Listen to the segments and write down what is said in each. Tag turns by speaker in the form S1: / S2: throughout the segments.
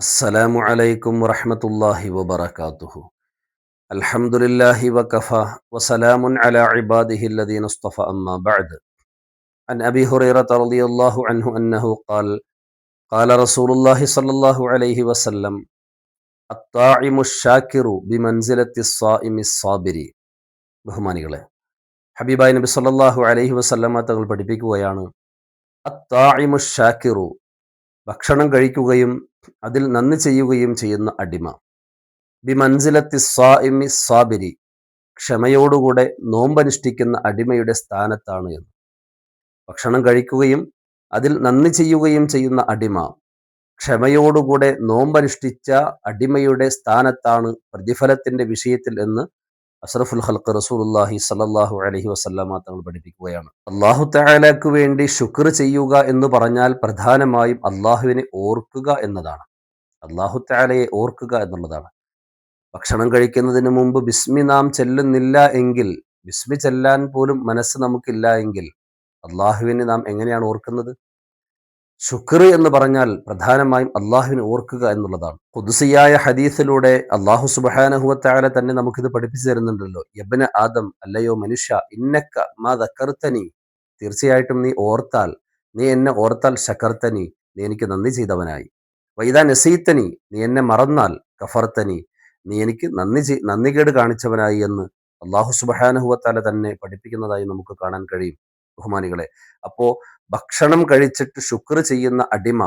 S1: السلام عليكم ورحمة الله وبركاته الحمد لله وكفى وسلام على عباده الذين اصطفى أما بعد عن أبي هريرة رضي الله عنه أنه قال قال رسول الله صلى الله عليه وسلم الطاعم الشاكر بمنزلة الصائم الصابر ബഹുമാനികളെ ഹബീബായ് നബി സല്ലല്ലാഹു അലൈഹി വസല്ലമ തങ്ങൾ പഠിപ്പിക്കുകയാണ് അത്തായിമു ഷാക്കിറു ഭക്ഷണം കഴിക്കുകയും അതിൽ നന്ദി ചെയ്യുകയും ചെയ്യുന്ന അടിമ. ബി മൻസിലത്തി സ്വാഇമി സ്വാബിരി ക്ഷമയോടുകൂടെ നോമ്പനുഷ്ഠിക്കുന്ന അടിമയുടെ സ്ഥാനത്താണ് എന്ന്. ഭക്ഷണം കഴിക്കുകയും അതിൽ നന്ദി ചെയ്യുകയും ചെയ്യുന്ന അടിമ ക്ഷമയോടുകൂടെ നോമ്പനുഷ്ഠിച്ച അടിമയുടെ സ്ഥാനത്താണ് പ്രതിഫലത്തിന്റെ വിഷയത്തിൽ എന്ന് അഷ്റഫുൽ ഹൽക്ക് റസൂലുല്ലാഹി സല്ലാഹു അലഹി വസ്ല്ലാമ തങ്ങൾ പഠിപ്പിക്കുകയാണ്. അള്ളാഹു താലാക്ക് വേണ്ടി ശുക്ർ ചെയ്യുക എന്ന് പറഞ്ഞാൽ പ്രധാനമായും അള്ളാഹുവിനെ ഓർക്കുക എന്നതാണ്. അള്ളാഹു താലയെ ഓർക്കുക എന്നുള്ളതാണ്. ഭക്ഷണം കഴിക്കുന്നതിന് മുമ്പ് ബിസ്മി നാം ചെല്ലുന്നില്ല എങ്കിൽ ബിസ്മി ചെല്ലാൻ പോലും മനസ്സ് നമുക്കില്ല എങ്കിൽ അള്ളാഹുവിനെ നാം എങ്ങനെയാണ് ഓർക്കുന്നത്? ശുക്ർ എന്ന് പറഞ്ഞാൽ പ്രധാനമായും അള്ളാഹുവിനെ ഓർക്കുക എന്നുള്ളതാണ്. പുതുസിയായ ഹദീസിലൂടെ അള്ളാഹു സുബാനഹുവത്തായ തന്നെ നമുക്കിത് പഠിപ്പിച്ചു തരുന്നുണ്ടല്ലോ. യബന ആദം അല്ലയോ മനുഷ്യ ഇന്നക്ക മാ ദക്കർത്തനി തീർച്ചയായിട്ടും നീ ഓർത്താൽ നീ എന്നെ ഓർത്താൽ ശക്കർത്തനി നീ എനിക്ക് നന്ദി ചെയ്തവനായി. വൈദാ നസീത്തനി നീ എന്നെ മറന്നാൽ കഫർത്തനി നീ എനിക്ക് നന്ദി നന്ദികേട് കാണിച്ചവനായി എന്ന് അള്ളാഹു സുബാനഹുവത്താല തന്നെ പഠിപ്പിക്കുന്നതായി നമുക്ക് കാണാൻ കഴിയും. ബഹുമാനികളെ. അപ്പോ ഭക്ഷണം കഴിച്ചിട്ട് ശുക്ർ ചെയ്യുന്ന അടിമ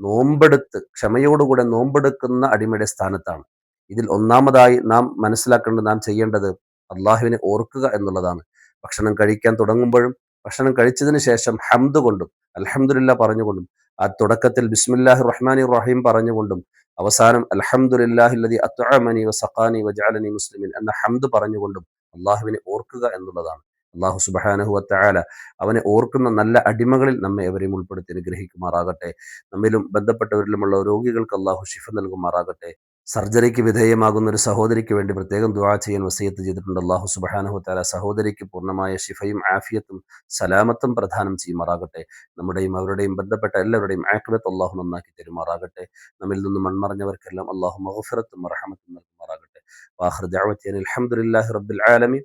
S1: നോമ്പെടുത്ത് ക്ഷമയോടുകൂടെ നോമ്പെടുക്കുന്ന അടിമയുടെ സ്ഥാനത്താണ്. ഇതിൽ ഒന്നാമതായി നാം മനസ്സിലാക്കേണ്ടത് നാം ചെയ്യേണ്ടത് അള്ളാഹുവിനെ ഓർക്കുക എന്നുള്ളതാണ്. ഭക്ഷണം കഴിക്കാൻ തുടങ്ങുമ്പോഴും ഭക്ഷണം കഴിച്ചതിന് ശേഷം ഹംദ് കൊണ്ടും അലഹമുല്ല പറഞ്ഞുകൊണ്ടും ആ തുടക്കത്തിൽ ബിസ്മില്ലാഹി റഹ്മാനി റഹീം പറഞ്ഞുകൊണ്ടും അവസാനം അലഹമുല്ലാഹില്ലതി അത്വമനി വസഖാനി വജാലനി മുസ്ലിമിൻ എന്ന ഹംദ് പറഞ്ഞുകൊണ്ടും അള്ളാഹുവിനെ ഓർക്കുക എന്നുള്ളതാണ്. അള്ളാഹു സുബാനഹുവത്തായാല അവനെ ഓർക്കുന്ന നല്ല അടിമകളിൽ നമ്മെ എവരെയും ഉൾപ്പെടുത്തി അനുഗ്രഹിക്കുമാറാകട്ടെ. നമ്മിലും ബന്ധപ്പെട്ടവരിലുമുള്ള രോഗികൾക്ക് അള്ളാഹു ഷിഫ നൽകുമാറാകട്ടെ. സർജറിക്ക് വിധേയമാകുന്ന ഒരു സഹോദരിക്ക് വേണ്ടി പ്രത്യേകം ദുവാ ചെയ്യാൻ വസീയത്ത് ചെയ്തിട്ടുണ്ട്. അള്ളാഹു സുബാനഹുത്താല സഹോദരിക്ക് പൂർണമായ ഷിഫയും ആഫിയത്തും സലാമത്തും പ്രധാനം ചെയ്യുമാറാകട്ടെ. നമ്മുടെയും അവരുടെയും ബന്ധപ്പെട്ട എല്ലാവരുടെയും ആക്ലത്ത് അള്ളാഹു നന്നാക്കി തരുമാറാകട്ടെ. നമ്മിൽ നിന്ന് മൺമറഞ്ഞവർക്കെല്ലാം അള്ളാഹു മഹഫിറത്തും റഹമത്തും നൽകുമാറാകട്ടെ. വാഹർ ദഅവത്തി അലഹമുല്ലാഹി റബ്ബിൽ ആലമീൻ.